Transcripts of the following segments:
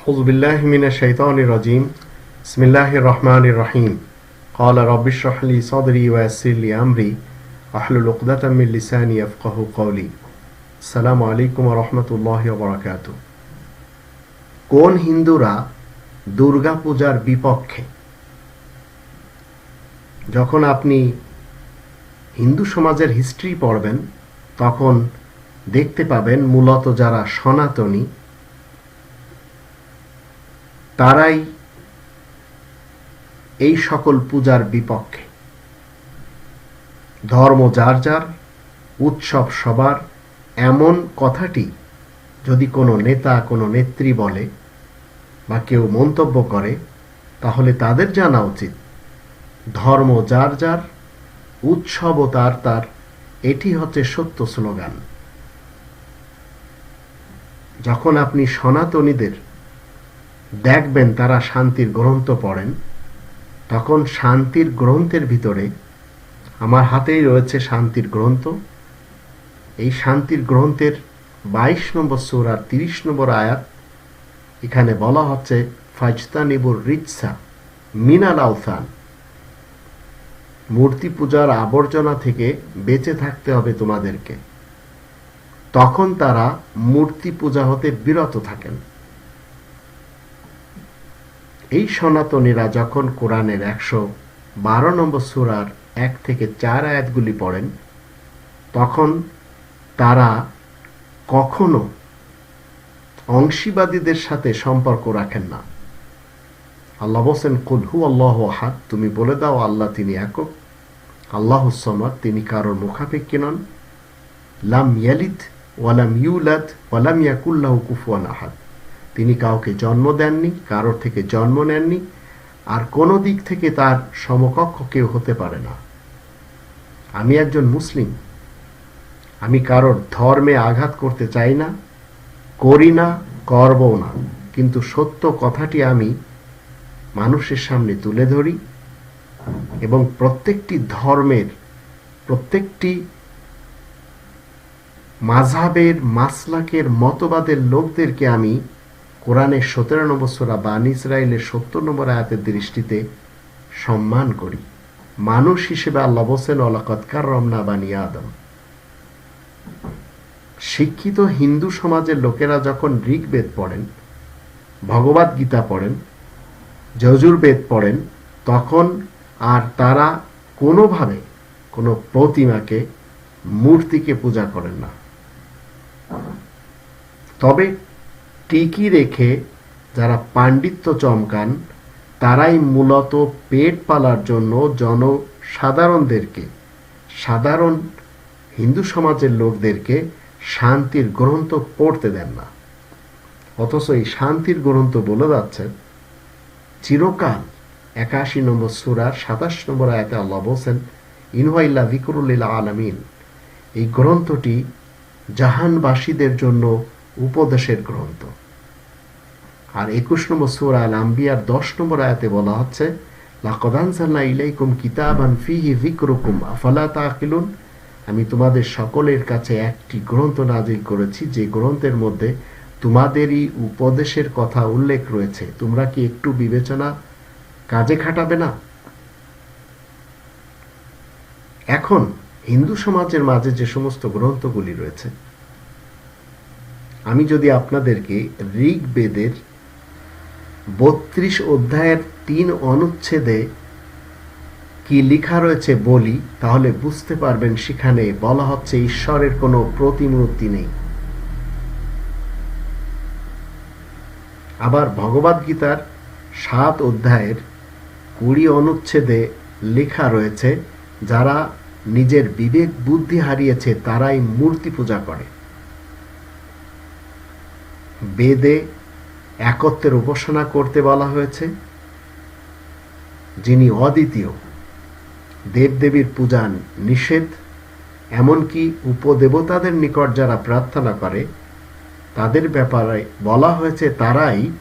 أعوذ بالله من الشيطان الرجيم بسم الله الرحمن الرحيم قال رب اشرح لي صدري ويسر لي أمري واحلل عقدة من لساني يفقه قولي السلام عليكم ورحمة الله وبركاته কোন হিন্দুরা দুর্গা পূজার বিপক্ষে যখন আপনি হিন্দু সমাজের হিস্ট্রি পড়বেন তখন দেখতে পাবেন মূলত যারা সনাতনী তারাই এই সকল পূজার বিপক্ষে। ধর্ম যার যার, উৎসব সবার, এমন কথাটি যদি কোনো নেতা, কোনো নেত্রী বলে বা কেউ মন্তব্য করে, তাহলে তাদের জানা উচিত, ধর্ম যার যার উৎসবও তার তার, এটি হচ্ছে সত্য স্লোগান। যখন আপনি সনাতনীদের দেখবেন তারা শান্তির গ্রন্থ পড়েন, তখন শান্তির গ্রন্থের ভিতরে আমার হাতেই রয়েছে শান্তির গ্রন্থ। এই শান্তির গ্রন্থের বাইশ নম্বর সুরার তিরিশ নম্বর আয়াত, এখানে বলা হচ্ছে, ফাজতানিবুর রিৎসা মিনাল আউসান মূর্তি পূজার আবর্জনা থেকে বেঁচে থাকতে হবে তোমাদেরকে। তখন তারা মূর্তি পূজা হতে বিরত থাকেন। এই সনাতনীরা যখন কোরআনের একশো বারো নম্বর সুরার এক থেকে চার আয়াতগুলি পড়েন, তখন তারা কখনো অংশীবাদীদের সাথে সম্পর্ক রাখেন না। আল্লাহ বলছেন কুলহু আল্লাহ হাত তুমি বলে দাও, আল্লাহ তিনি একক আল্লাহ সমাদ তিনি কারোর মুখাপেক্ষী নন লাম ইয়ালিদ ওয়ালাম ইউলাদ ওয়ালাম ইয়াকুল্লাহ কুফুয়ান আহাদ তিনি কাউকে জন্ম দেননি, কারোর থেকে জন্ম নেননি, আর কোনো দিক থেকে তার সমকক্ষ কেউ হতে পারে না। আমি একজন মুসলিম। আমি কারোর ধর্মে আঘাত করতে চাই না, করি না, করবও না। কিন্তু সত্য কথাটি আমি মানুষের সামনে তুলে ধরি এবং প্রত্যেকটি ধর্মের, প্রত্যেকটি মাঝাবের মাসলাকের, মতবাদের লোকদেরকে আমি কোরআনের সতেরো নম্বর সোরা বান ইসরায়েলের সত্তর নম্বর আয়াতের দৃষ্টিতে সম্মান করি। মানুষ হিসেবে আল্লাহ বসেন অলাকৎকার রমনা বানি আদম। শিক্ষিত হিন্দু সমাজের লোকেরা যখন ঋগ্বেদ পড়েন, ভগবত গীতা পড়েন, যজুর্বেদ পড়েন, তখন আর তারা কোনোভাবে কোনো প্রতিমাকে, মূর্তিকে পূজা করেন না। তবে টিকি রেখে যারা পাণ্ডিত্য চমকান, তারাই মূলত পেট পালার জন্য জনসাধারণদেরকে, সাধারণ হিন্দু সমাজের লোকদেরকে শান্তির গ্রন্থ পড়তে দেন না। অথচ এই শান্তির গ্রন্থ বলে যাচ্ছে, চিরকাল একাশি নম্বর সুরার সাতাশ নম্বর আয়াতে আল্লাহ বলছেন ইনহাইল্লা ভিকরুল্লিল আলামিন। এই গ্রন্থটি জাহানবাসীদের জন্য উপদেশের গ্রন্থ। আর একুশ নম্বর সুরা আল আম্বিয়ার দশ নম্বর আয়াতে বলা হচ্ছে আমি তোমাদের সকলের কাছে একটি গ্রন্থ নাজিল করেছি, যে গ্রন্থের মধ্যে তোমাদেরই উপদেশের কথা উল্লেখ রয়েছে। তোমরা কি একটু বিবেচনা কাজে খাটাবে না? এখন হিন্দু সমাজের মাঝে যে সমস্ত গ্রন্থগুলি রয়েছে আমি যদি আপনাদেরকে ঋগ্বেদের বত্রিশ অধ্যায়ের তিন অনুচ্ছেদে কি লেখা রয়েছে বলি, তাহলে বুঝতে পারবেন সেখানে বলা হচ্ছে ঈশ্বরের কোনো প্রতিমূর্তি নেই। আবার ভগবদ গীতার সাত অধ্যায়ের কুড়ি অনুচ্ছেদে লেখা রয়েছে, যারা নিজের বিবেক বুদ্ধি হারিয়েছে, তারাই মূর্তি পূজা করে। বেদে একত্বের উপাসনা করতে বলা হয়েছে, যিনি অদ্বিতীয়, দেবদেবীর পূজা নিষেধ, এমনকি উপদেবতাদের নিকট যারা প্রার্থনা করে, তাদের ব্যাপারে বলা হয়েছে তারাই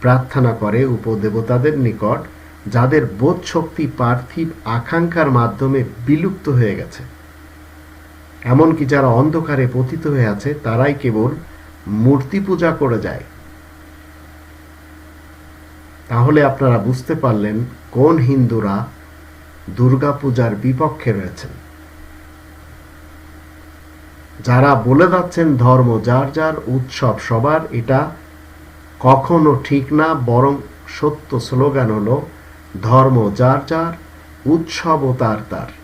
প্রার্থনা করে উপদেবতাদের নিকট, যাদের বোধ শক্তি পার্থিব আকাঙ্ক্ষার মাধ্যমে বিলুপ্ত হয়ে গেছে। এমনকি যারা অন্ধকারে পতিত হয়ে আছে, তারাই কেবল মূর্তি পূজা করে যায়। তাহলে আপনারা বুঝতে পারলেন কোন হিন্দুরা দুর্গাপূজার বিপক্ষে রয়েছেন। যারা বলে যাচ্ছেন ধর্ম যার যার উৎসব সবার, এটা কখনো ঠিক না, বরং সত্য স্লোগান হলো ধর্ম যার যার, উৎসবও তার তার।